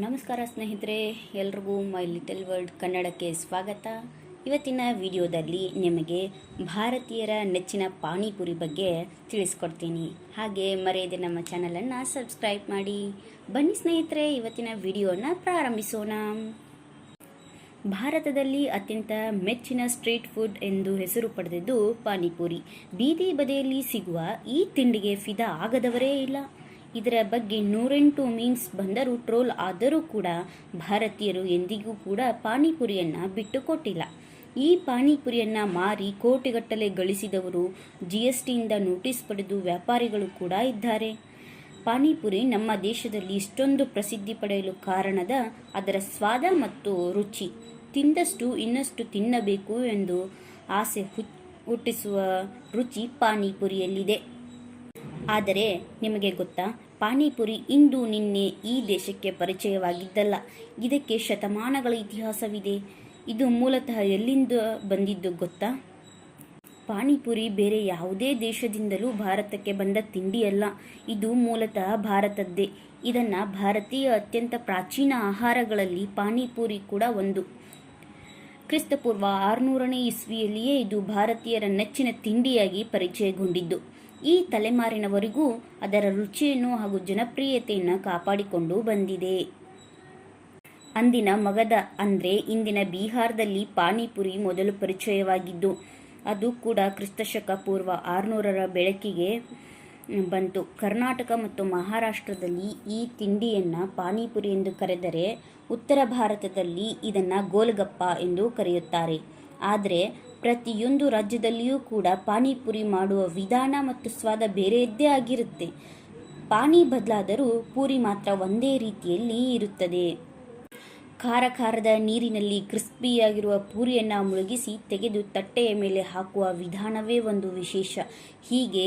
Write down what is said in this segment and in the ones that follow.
ನಮಸ್ಕಾರ ಸ್ನೇಹಿತರೆ, ಎಲ್ರಿಗೂ ಮೈ ಲಿಟಲ್ ವರ್ಲ್ಡ್ ಕನ್ನಡಕ್ಕೆ ಸ್ವಾಗತ. ಇವತ್ತಿನ ವಿಡಿಯೋದಲ್ಲಿ ನಿಮಗೆ ಭಾರತೀಯರ ನೆಚ್ಚಿನ ಪಾನಿಪುರಿ ಬಗ್ಗೆ ತಿಳಿಸ್ಕೊಡ್ತೀನಿ. ಹಾಗೆ ಮರೆಯದೆ ನಮ್ಮ ಚಾನಲನ್ನು ಸಬ್ಸ್ಕ್ರೈಬ್ ಮಾಡಿ. ಬನ್ನಿ ಸ್ನೇಹಿತರೆ, ಇವತ್ತಿನ ವಿಡಿಯೋನ ಪ್ರಾರಂಭಿಸೋಣ. ಭಾರತದಲ್ಲಿ ಅತ್ಯಂತ ಮೆಚ್ಚಿನ ಸ್ಟ್ರೀಟ್ ಫುಡ್ ಎಂದು ಹೆಸರು ಪಡೆದಿದ್ದು ಪಾನಿಪುರಿ. ಬೀದಿ ಬದಿಯಲ್ಲಿ ಸಿಗುವ ಈ ತಿಂಡಿಗೆ ಫಿದಾ ಆಗದವರೇ ಇಲ್ಲ. ಇದರ ಬಗ್ಗೆ ನೂರೆಂಟು ಮೀನ್ಸ್ ಬಂದರೂ ಟ್ರೋಲ್ ಆದರೂ ಕೂಡ ಭಾರತೀಯರು ಎಂದಿಗೂ ಕೂಡ ಪಾನಿಪುರಿಯನ್ನು ಬಿಟ್ಟುಕೊಟ್ಟಿಲ್ಲ. ಈ ಪಾನಿಪುರಿಯನ್ನು ಮಾರಿ ಕೋಟಿಗಟ್ಟಲೆ ಗಳಿಸಿದವರು ಜಿ ಎಸ್ ಟಿಯಿಂದ ನೋಟಿಸ್ ಪಡೆದು ವ್ಯಾಪಾರಿಗಳು ಕೂಡ ಇದ್ದಾರೆ. ಪಾನಿಪುರಿ ನಮ್ಮ ದೇಶದಲ್ಲಿ ಇಷ್ಟೊಂದು ಪ್ರಸಿದ್ಧಿ ಪಡೆಯಲು ಕಾರಣದ ಅದರ ಸ್ವಾದ ಮತ್ತು ರುಚಿ. ತಿಂದಷ್ಟು ಇನ್ನಷ್ಟು ತಿನ್ನಬೇಕು ಎಂದು ಆಸೆ ಹುಟ್ಟಿಸುವ ರುಚಿ ಪಾನಿಪುರಿಯಲ್ಲಿದೆ. ಆದರೆ ನಿಮಗೆ ಗೊತ್ತಾ, ಪಾನಿಪುರಿ ಇಂದು ನಿನ್ನೆ ಈ ದೇಶಕ್ಕೆ ಪರಿಚಯವಾಗಿದ್ದಲ್ಲ. ಇದಕ್ಕೆ ಶತಮಾನಗಳ ಇತಿಹಾಸವಿದೆ. ಇದು ಮೂಲತಃ ಎಲ್ಲಿಂದ ಬಂದಿದ್ದು ಗೊತ್ತಾ? ಪಾನಿಪುರಿ ಬೇರೆ ಯಾವುದೇ ದೇಶದಿಂದಲೂ ಭಾರತಕ್ಕೆ ಬಂದ ತಿಂಡಿಯಲ್ಲ. ಇದು ಮೂಲತಃ ಭಾರತದ್ದೇ. ಇದನ್ನು ಭಾರತೀಯ ಅತ್ಯಂತ ಪ್ರಾಚೀನ ಆಹಾರಗಳಲ್ಲಿ ಪಾನಿಪುರಿ ಕೂಡ ಒಂದು. ಕ್ರಿಸ್ತಪೂರ್ವ ಆರುನೂರನೇ ಇಸ್ವಿಯಲ್ಲಿಯೇ ಇದು ಭಾರತೀಯರ ನೆಚ್ಚಿನ ತಿಂಡಿಯಾಗಿ ಪರಿಚಯಗೊಂಡಿದ್ದು. ಈ ತಲೆಮಾರಿನವರೆಗೂ ಅದರ ರುಚಿಯನ್ನು ಹಾಗೂ ಜನಪ್ರಿಯತೆಯನ್ನು ಕಾಪಾಡಿಕೊಂಡು ಬಂದಿದೆ. ಅಂದಿನ ಮಗದ ಅಂದರೆ ಇಂದಿನ ಬಿಹಾರದಲ್ಲಿ ಪಾನಿಪುರಿ ಮೊದಲು ಪರಿಚಯವಾಗಿದ್ದು, ಅದು ಕೂಡ ಕ್ರಿಸ್ತಶಕ ಪೂರ್ವ ಆರುನೂರರ ಬೆಳಕಿಗೆ ಬಂತು. ಕರ್ನಾಟಕ ಮತ್ತು ಮಹಾರಾಷ್ಟ್ರದಲ್ಲಿ ಈ ತಿಂಡಿಯನ್ನು ಪಾನಿಪುರಿ ಎಂದು ಕರೆದರೆ ಉತ್ತರ ಭಾರತದಲ್ಲಿ ಇದನ್ನು ಗೋಲ್ಗಪ್ಪ ಎಂದು ಕರೆಯುತ್ತಾರೆ. ಆದರೆ ಪ್ರತಿಯೊಂದು ರಾಜ್ಯದಲ್ಲಿಯೂ ಕೂಡ ಪಾನಿಪುರಿ ಮಾಡುವ ವಿಧಾನ ಮತ್ತು ಸ್ವಾದ ಬೇರೆಯದ್ದೇ ಆಗಿರುತ್ತೆ. ಪಾನಿ ಬದಲಾದರೂ ಪೂರಿ ಮಾತ್ರ ಒಂದೇ ರೀತಿಯಲ್ಲಿ ಇರುತ್ತದೆ. ಖಾರ ಖಾರದ ನೀರಿನಲ್ಲಿ ಕ್ರಿಸ್ಪಿಯಾಗಿರುವ ಪೂರಿಯನ್ನು ಮುಳುಗಿಸಿ ತೆಗೆದು ತಟ್ಟೆಯ ಮೇಲೆ ಹಾಕುವ ವಿಧಾನವೇ ಒಂದು ವಿಶೇಷ. ಹೀಗೆ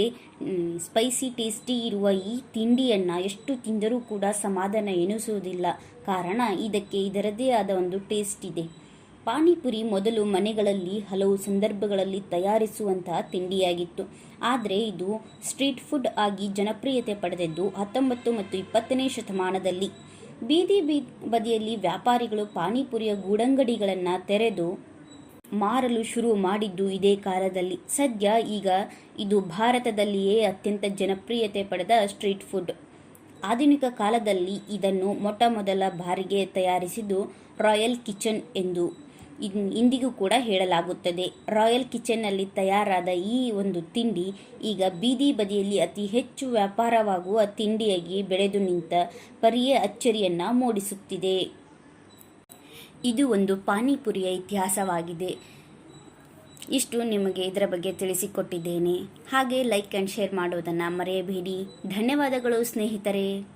ಸ್ಪೈಸಿ ಟೇಸ್ಟಿ ಇರುವ ಈ ತಿಂಡಿಯನ್ನು ಎಷ್ಟು ತಿಂದರೂ ಕೂಡ ಸಮಾಧಾನ ಎನಿಸುವುದಿಲ್ಲ ಕಾರಣ ಇದಕ್ಕೆ ಇದರದೇ ಆದ ಒಂದು ಟೇಸ್ಟ್ ಇದೆ. ಪಾನಿಪುರಿ ಮೊದಲು ಮನೆಗಳಲ್ಲಿ ಹಲವು ಸಂದರ್ಭಗಳಲ್ಲಿ ತಯಾರಿಸುವಂತಹ ತಿಂಡಿಯಾಗಿತ್ತು. ಆದರೆ ಇದು ಸ್ಟ್ರೀಟ್ ಫುಡ್ ಆಗಿ ಜನಪ್ರಿಯತೆ ಪಡೆದಿದ್ದು ಹತ್ತೊಂಬತ್ತು ಮತ್ತು ಇಪ್ಪತ್ತನೇ ಶತಮಾನದಲ್ಲಿ. ಬೀದಿ ಬೀ ಬದಿಯಲ್ಲಿ ವ್ಯಾಪಾರಿಗಳು ಪಾನಿಪುರಿಯ ಗೂಡಂಗಡಿಗಳನ್ನು ತೆರೆದು ಮಾರಲು ಶುರು ಮಾಡಿದ್ದು ಇದೇ ಕಾಲದಲ್ಲಿ. ಸದ್ಯ ಈಗ ಇದು ಭಾರತದಲ್ಲಿಯೇ ಅತ್ಯಂತ ಜನಪ್ರಿಯತೆ ಪಡೆದ ಸ್ಟ್ರೀಟ್ ಫುಡ್. ಆಧುನಿಕ ಕಾಲದಲ್ಲಿ ಇದನ್ನು ಮೊಟ್ಟ ಮೊದಲ ಬಾರಿಗೆ ತಯಾರಿಸಿದ್ದು ರಾಯಲ್ ಕಿಚನ್ ಎಂದು. ಇಂದಿಗೂ ಕೂಡ ಹೇಳಲಾಗುತ್ತದೆ. ರಾಯಲ್ ಕಿಚನ್ನಲ್ಲಿ ತಯಾರಾದ ಈ ಒಂದು ತಿಂಡಿ ಈಗ ಬೀದಿ ಬದಿಯಲ್ಲಿ ಅತಿ ಹೆಚ್ಚು ವ್ಯಾಪಾರವಾಗುವ ತಿಂಡಿಯಾಗಿ ಬೆಳೆದು ನಿಂತ ಪರಿಯ ಅಚ್ಚರಿಯನ್ನ ಮೂಡಿಸುತ್ತಿದೆ. ಇದು ಒಂದು ಪಾನಿಪುರಿಯ ಇತಿಹಾಸವಾಗಿದೆ. ಇಷ್ಟು ನಿಮಗೆ ಇದರ ಬಗ್ಗೆ ತಿಳಿಸಿಕೊಟ್ಟಿದ್ದೇನೆ. ಹಾಗೆ ಲೈಕ್ ಆ್ಯಂಡ್ ಶೇರ್ ಮಾಡೋದನ್ನು ಮರೆಯಬೇಡಿ. ಧನ್ಯವಾದಗಳು ಸ್ನೇಹಿತರೆ.